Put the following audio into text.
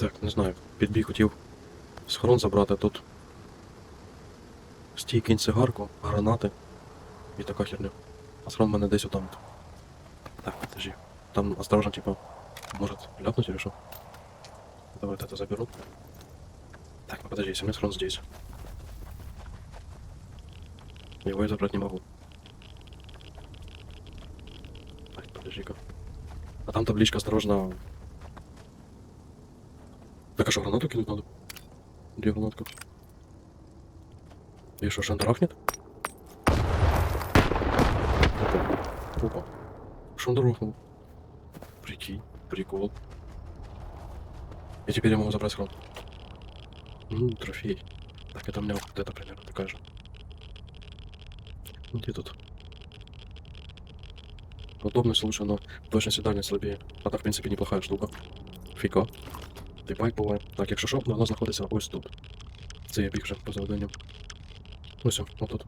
Так, не знаю. Підбіг хотів схорон забрати тут. Стій, кинь цигарку, гранати і така херня. А схорон в мене десь отам. Так, подожди. Там осторожно, типа, может ляпнуть или что? Давай это заберу. Так, ну подожди, у меня схрон здесь. Его я забрать не могу. Так, подожди-ка. А там табличка осторожно. Так а что, гранату кинуть надо? Где гранатка? И что, шандарах нет? Опа. Опа. Шандарахнул. Прикинь, прикол. И теперь я могу забрать хрон. М, трофей. Так, это у меня вот это примерно такая же. Где тут? Удобность лучше, но точность и дальность слабее. А так, в принципе, неплохая штука. Фіка. Ти байк буває. Так, якщо що, воно знаходиться ось тут. Це я біг вже по завданню. Все, отут.